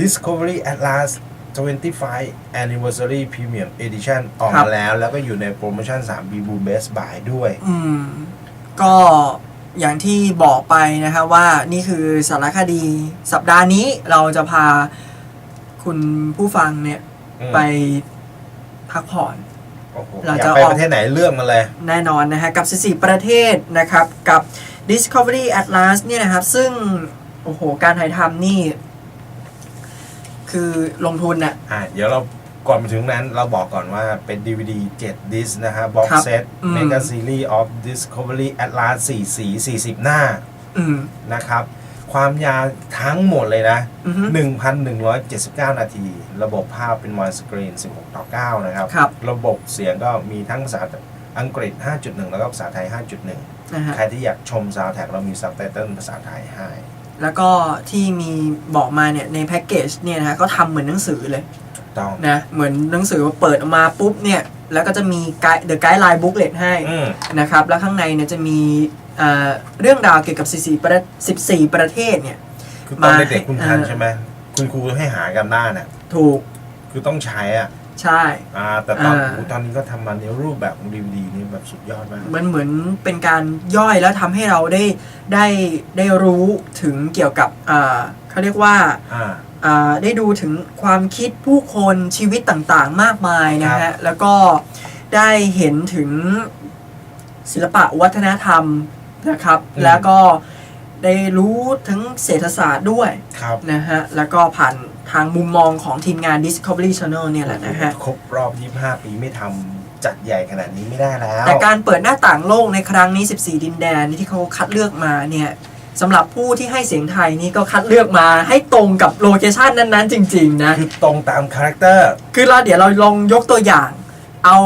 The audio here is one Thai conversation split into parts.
Discovery Atlas 25 Anniversary Premium Edition ออกครัมาบแล้ว แล้วก็อยู่ในโปรโมชั่น 3 b b o o Best Buy ด้วย อืม ก็อย่างที่บอกไปนะครับว่านี่คือสารคดีสัปดาห์นี้เราจะพาคุณผู้ฟังเนี่ยอืมไปพักผ่อนโอ้โหเราอยาจะกไปออกประเทศไหนเลือกมาเลย แน่นอนนะฮะ กับ 14 ประเทศนะครับ กับ Discovery Atlas เนี่ยนะครับ ซึ่ง โอ้โห การถ่ายทำนี่ คือลงทุนน่ะ อะเดี๋ยวเราก่อนไปถึงนั้นเราบอกก่อนว่าเป็น DVD 7 disc นะฮะ box ครับ set อืม Mega Series of Discovery Atlas 4 สี 40 หน้าอืมนะครับ ความยาวทั้งหมดเลยนะ อือฮึ 1,179 นาที ระบบภาพเป็นวันสกรีน 16 ต่อ 9 นะครับ ครับ ระบบเสียงก็มีทั้งภาษาอังกฤษ 5.1 แล้วก็ภาษาไทย 5.1 นะฮะ ใครที่อยากชมซาวแท็กเรามีซับไตเติลภาษาไทยให้ แล้วก็ที่มีบอกมาเนี่ยในแพ็กเกจเนี่ยนะฮะก็ทำเหมือนหนังสือเลยถูกต้องนะเหมือนหนังสือเปิดออกมาปุ๊บเนี่ยแล้วก็จะมีไกด์ The Guideline Booklet ให้อืม นะครับแล้วข้างในเนี่ยจะมีเอ่อเรื่องราวเกี่ยวกับ 14 ประ14 ประเทศเนี่ย คือตอนมาเด็กๆคุณทันเออ ใช่ไหมคุณครูให้หากันได้น่ะ ถูก คือต้องใช้อะ ใช่ อ่าแต่ตอนอ่า โอ้โหตอนนี้ก็ทำมาในรูปแบบของ DVD นี่แบบสุดยอดมาก มันเหมือนเป็นการย่อยแล้วทำให้เราได้ได้ได้รู้ถึงเกี่ยวกับอ่าเขาเรียกว่าอ่า อ่าได้ดูถึงความคิดผู้คนชีวิตต่างๆ มากมายนะครัฮะบ แล้วก็ได้เห็นถึงศิลปะวัฒนธรรมนะครับ แล้วก็ ได้รู้ถึงเศรษฐศาสตร์ด้วยครับนะฮะ แล้วก็ผ่านทางมุมมองของทีมงาน Discovery Channel เนี่ยแหละนะฮะ ครบรอบ 25 ปีไม่ทำจัดใหญ่ขนาดนี้ไม่ได้แล้ว แต่การเปิดหน้าต่างโลกในครั้งนี้ 14 ดินแดนที่เขาคัดเลือกมาเนี่ยสำหรับผู้ที่ให้เสียงไทยนี่ก็คัดเลือกมาให้ตรงกับโลเคชันนั้นๆ จริง ๆ นะ คือตรงตามคาแรคเตอร์ คือเราเดี๋ยวเราลองยกตัวอย่าง เอา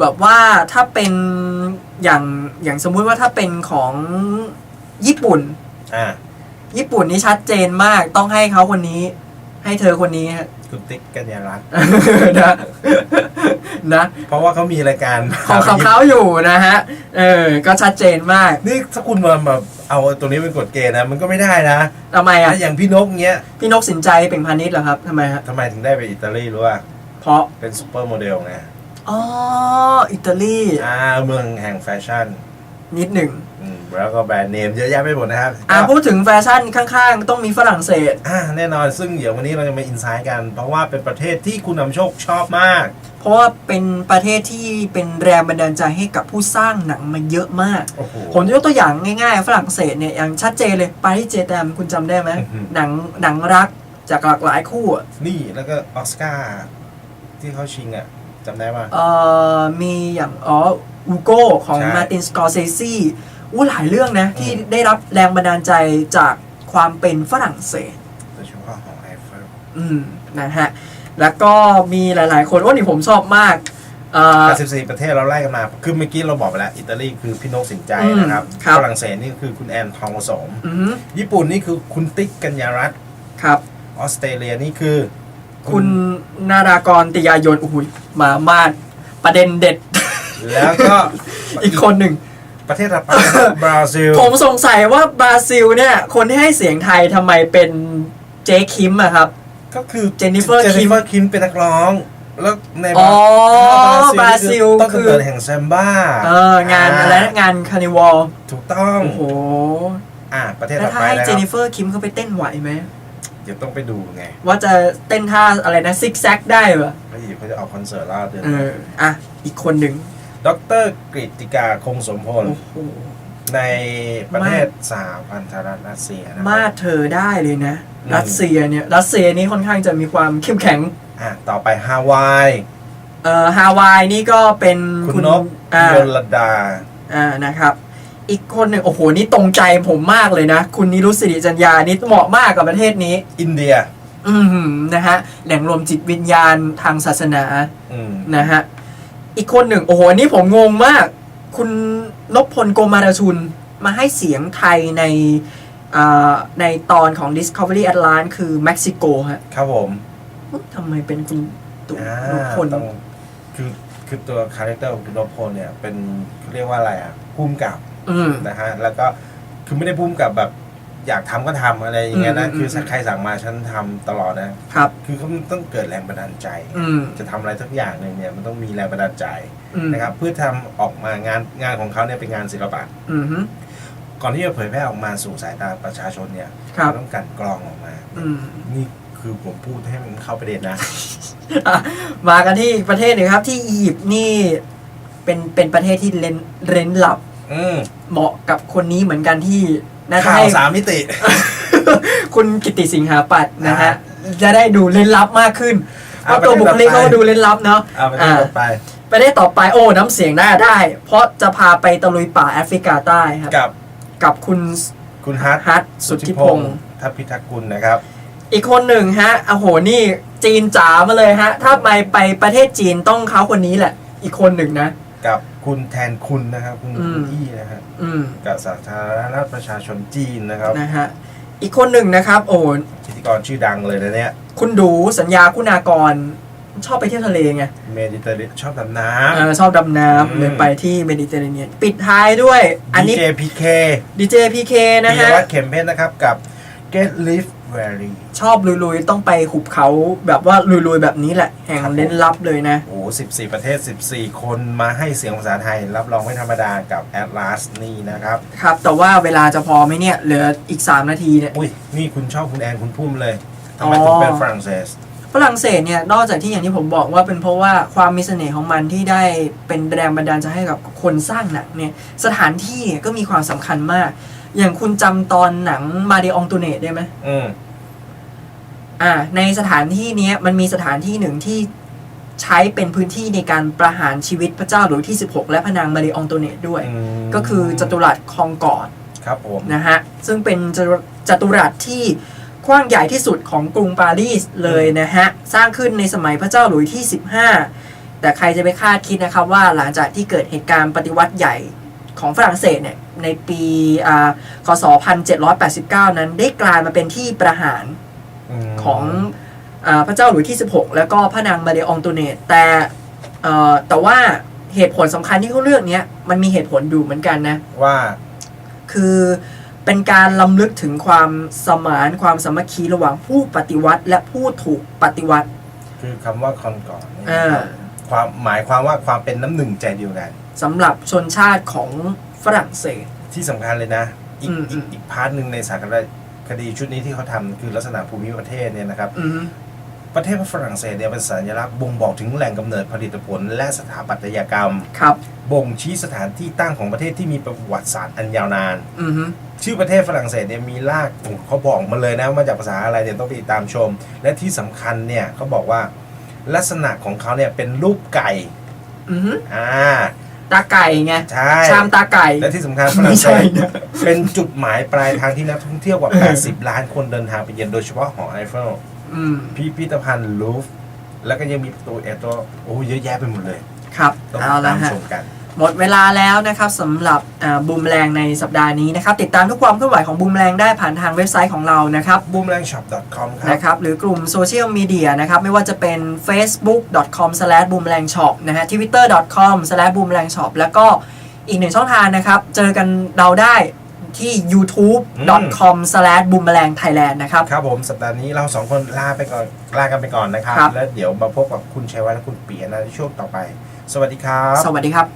แบบว่าถ้าเป็นอย่างอย่างสมมุติว่าถ้าเป็นของ ญี่ปุ่น อ่าญี่ปุ่นนี่ชัดเจนมากต้องให้เขาคนนี้ ให้เธอคนนี้ฮะ คุณติ๊กกัญญารัตน์นะนะเพราะว่าเขามีรายการของของเขาอยู่นะฮะเออก็ชัดเจนมากนี่ถ้าคุณมาแบบเอาตัวนี้เป็นกฎเกณฑ์นะ มันก็ไม่ได้นะทำไมอะถ้าอย่างพี่นกเงี้ยพี่นกสินใจเป่งพาณิชย์เหรอครับทำไมฮะทำไมถึงได้ไปอิตาลีรู้ป่ะเพราะเป็นซูเปอร์โมเดลไงอ๋ออิตาลีอ่าเมืองแห่งแฟชั่นนิดหนึ่งอืม แล้วก็แบรนด์เนมเยอะแยะไปหมดนะครับอ่าก็พูดถึงแฟชั่นข้างๆ ต้องมีฝรั่งเศสอ่าแน่นอนซึ่งเดี๋ยววันนี้เราจะมาอินไซต์กัน เพราะว่าเป็นประเทศที่คุณนำโชคชอบมาก เพราะว่าเป็นประเทศที่เป็นแรงบันดาลใจให้กับผู้สร้างหนังมาเยอะมากโอ้โหผมจะยกตัวอย่างง่ายๆ ฝรั่งเศสเนี่ยอย่างชัดเจนเลยปารีสเจแตมคุณจำได้ไหมอื้อหือหนังหนังรักจากหลากหลายคู่อะนี่แล้วก็ออสการ์ที่เขาชิงอะจำได้ป่ะเอ่อมีอย่างอ๋ออูโก้ของใช่มาตินสกอร์เซซี อู้หลายเรื่องนะ ที่อืมได้รับแรงบันดาลใจจากความเป็นฝรั่งเศสโดยเฉพาะของไอเฟลอืมนะฮะ แล้วก็มีหลาย ๆ คนว่านี่ผมชอบมากเอ่อ 84 ประเทศเราไล่กันมา คือเมื่อกี้เราบอกไปแล้ว อิตาลีคือพี่นกสินใจอืมนะครับครับ ฝรั่งเศสนี่คือคุณแอนทองผสม อือหือญี่ปุ่นนี่คือคุณติ๊กกัญญารัตน์ครับ ออสเตรเลียนี่คือ คุณนารากรติยายนอุ้ยมามาดประเด็นเด็ด แล้วก็ อีกคนหนึ่ง ประเทศถัดไปบราซิล ผมสงสัยว่าบราซิลเนี่ย คนที่ให้เสียงไทยทำไมเป็นเจคิมอะครับ ก็คือเจนนิเฟอร์เจนนิเฟอร์คิมเป็นนักร้อง แล้วในอ๋อบราซิลบราซิลต้นคืกำอเนิดแห่งแซมบ้าเอองานอะไรนะงานคานิวอลถูกต้องโอ้โหอ่าประเทศแล้วถัดถ้าไปให้แล้วเจนนิเฟอร์คิมเขาไปเต้นไหวไหม เดี๋ยวต้องไปดูไงว่าจะเต้นท่าอะไรนะซิกแซกได้ปะแล้วเดี๋ยวเขาจะเอาคอนเสิร์ตล่าเดือนเออ อะ อีกคนหนึ่ง ดรกฤติกาคงสมพล โอ้โห ในประเทศสหพันธรัฐรัสเซียนะคมารับ ดเธอได้เลยนะ อืม รัสเซียเนี่ย รัสเซียนี่ค่อนข้างจะมีความเข้มแข็ง อะต่อไปฮาวาย เอ่อฮาวายนี่ก็เป็นคุณนกอ่ายลดา อ่านะครับ อีกคนหนึ่งโอ้โห นี่ตรงใจผมมากเลยนะ คุณนิรุตสิริจัญญานี่เหมาะมากกับประเทศนี้ อินเดีย อืมนะฮะ แหล่งรวมจิตวิญญาณทางศาสนา อืมนะฮะ อีกคนหนึ่ง โอ้โหนี่ผมงงมาก คุณนพพลโกมารชุนมาให้เสียงไทยในอ่าในตอนของ Discovery Atlantis คือเม็กซิโกฮะครับผมทำไมเป็นคุณตุอ่านพลต้องคือคือตัวคาแรคเตอร์ของคุณนพพลเนี่ยเป็นเขาเรียกว่าอะไรอะพุ่มกับอืมนะฮะแล้วก็คือไม่ได้พุ่มกับแบบ อยากทำก็ทำอะไรอย่างเงี้ยนะอืมคืออืมใครสั่งมาฉันทำตลอดนะครับ คือเขาต้องเกิดแรงบันดาลใจอืมจะทำอะไรสักอย่างหนึ่งเนี่ยมันต้องมีแรงบันดาลใจอืมนะครับ เพื่อทำออกมางานงานของเขาเนี่ยเป็นงานศิลปะอืมฮึก่อนที่จะเผยแพร่ออกมาสู่สายตาประชาชนเนี่ยครับต้องกลันกรองออกมาอืมนี่คือผมพูดให้มันเข้าประเด็นนะอะมากันที่ประเทศหนึ่งครับ ที่อียิปต์นี่เป็นเป็นประเทศที่เร้นเร้นลับอืมเหมาะกับคนนี้เหมือนกันที่ น่าจะข่าวให้สามมิติ คุณกิติสิงหาปัตย์นะฮะ จะได้ดูเล่นลับมากขึ้นเพอะราะตัวบุคลิกประเทศต่อไปเขาดูเล่นลับเนาะเอาไปที่ต่อไปประเทศต่อไปโอ้ น้ำเสียงน่าได้ เพราะจะพาไปตะลุยป่าแอฟริกาใต้ครับ กับกับคุณคุณฮัทฮัทสุทธิพงศ์ทัพพิทักษ์กุลนะครับ อีกคนหนึ่งฮะโอ้โหนี่จีนจ๋ามาเลยฮะ ถ้าไปไปประเทศจีนต้องเขาคนนี้แหละ อีกคนหนึ่งนะ กับ คุณแทนคุณนะครับคุณอืมอี้นะฮะอืมกับสาธารณรัฐประชาชนจีนนะครับ นะฮะอีกคนหนึ่งนะครับ โอ้พิธีกรชื่อดังเลยนะเนี่ยคุณดูสัญญาคุณากร ชอบไปเที่ยวทะเลไงเมดิเตอร์เรนชอบดำน้เออชอบดำน้อืมำเลยไปที่เมดิเตอร์เรเนียนปิดท้ายด้วยำอันนี้ดีเจพีเคดีเจพีเคนะปิยฮะ วัฒน์เข็มเพชรนะครับกับ Get Live Valley ชอบลุยๆ ต้องไปหุบเขาแบบว่าลุยๆ แบบนี้แหละ แห่งครับผมเล่นลับเลยนะ โอ้โห14ประเทศ 14 คนมาให้เสียงภาษาไทย รับรองไม่ธรรมดากับ Atlas นี่นะครับ ครับ แต่ว่าเวลาจะพอไหมเนี่ย เหลืออีก 3 นาทีเนี่ย อุ้ย นี่คุณชอบคุณแอนคุณพุ่มเลยทำไมถึงเป็นฝรั่งเศสฝรั่งเศสเนี่ย นอกจากที่อย่างที่ผมบอกว่าเป็นเพราะว่าความมีเสน่ห์ของมันที่ได้เป็นแรงบันดาลใจให้กับคนสร้างหนังเนี่ย สถานที่ก็มีความสำคัญมาก อย่างคุณจำตอนหนังมาเดองตูเนตได้ไหมอืมอ่า ในสถานที่เนี้ยมันมีสถานที่หนึ่งที่ใช้เป็นพื้นที่ในการประหารชีวิตพระเจ้าหลุยส์ที่ 16 และพระนางมาเดองตูเนตด้วยอืมก็คือจัตุรัสคองกอร์ดครับผม นะฮะ ซึ่งเป็นจตุจัตุรัสที่กว้างใหญ่ที่สุดของกรุงปารีสเลยนะฮะ สร้างขึ้นในสมัยพระเจ้าหลุยส์ที่ 15 แต่ใครจะไปคาดคิดนะครับว่าหลังจากที่เกิดเหตุการณ์ปฏิวัติใหญ่ของฝรั่งเศสเนี่ย ในปีอ่าคศ1789 นั้นได้กลายมาเป็นที่ประหารมของอาพระเจ้าหลุยส์ที่ 16 แล้วก็พระนางมาเดองตูเนตแต่เอ่อแต่ว่าเหตุผลสำคัญที่เขาเลือกเนี้ยมันมีเหตุผลอยู่เหมือนกันนะ ว่าคือเป็นการลำลึกถึงความสมานความสามัคคีระหว่างผู้ปฏิวัติและผู้ถูกปฏิวัติ คือคำว่าคอนก่อนเนี่ยอ่าความหมายความว่าความเป็นน้ำหนึ่งใจเดียวกันสำหรับชนชาติของ ฝรั่งเศส ที่สำคัญเลยนะ อีกอืมอีกอีกพาร์ทหนึ่งในสารคดีชุดนี้ที่เขาทำคือลักษณะภูมิประเทศเนี่ยนะครับ อืม ประเทศฝรั่งเศสเนี่ยเป็นสัญลักษณ์บ่งบอกถึงแหล่งกำเนิดผลิตผล และสถาปัตยกรรม ครับ บ่งชี้สถานที่ตั้งของประเทศที่มีประวัติศาสตร์อันยาวนาน อืมฮึชื่อประเทศฝรั่งเศสเนี่ยมีรากโอ้โหเขาบอกมาเลยนะว่ามาจากภาษาอะไรเนี่ยต้องไปติดตามชม และที่สำคัญเนี่ยเขาบอกว่าลักษณะของเขาเนี่ยเป็นรูปไก่ อืมฮึอ่า ตาไก่ไงใช่ ชามตาไก่ และที่สำคัญฝรั่ไม่งเศใช่สนะ เป็นจุดหมายปลายทางที่นักท่องเที่ยวกว่าเออ80 ล้านคนเดินทางไปเยือนโดยเฉพาะหอไอเฟลอืมพิพิธภัณฑ์ลูฟร์แล้วก็ยังมีประตูเอโตรโอ้เยอะแยะไปหมดเลย ครับต้องเอาละตามฮะ ชมกัน หมดเวลาแล้วนะครับสำหรับบูมแรงในสัปดาห์นี้นะครับติดตามทุกความเคลื่อนไหวของบูมแรงได้ผ่านทางเว็บไซต์ของเรานะครับ boomlangshop.com ครับนะครับหรือกลุ่มโซเชียลมีเดียนะครับไม่ว่าจะเป็น facebook.com/boomlangshop นะฮะ twitter.com/boomlangshop แล้วก็อีกหนึ่งช่องทางนะครับ เจอกันเราได้ที่ youtube.com/boomlangthailand นะครับ ครับผม สัปดาห์นี้เราสองคนลาไปก่อนลากันไปก่อนนะครับครับแล้วเดี๋ยวมาพบกับคุณชัยวัฒน์และคุณเปียนะในช่วงต่อไป สวัสดีครับ สวัสดีครับ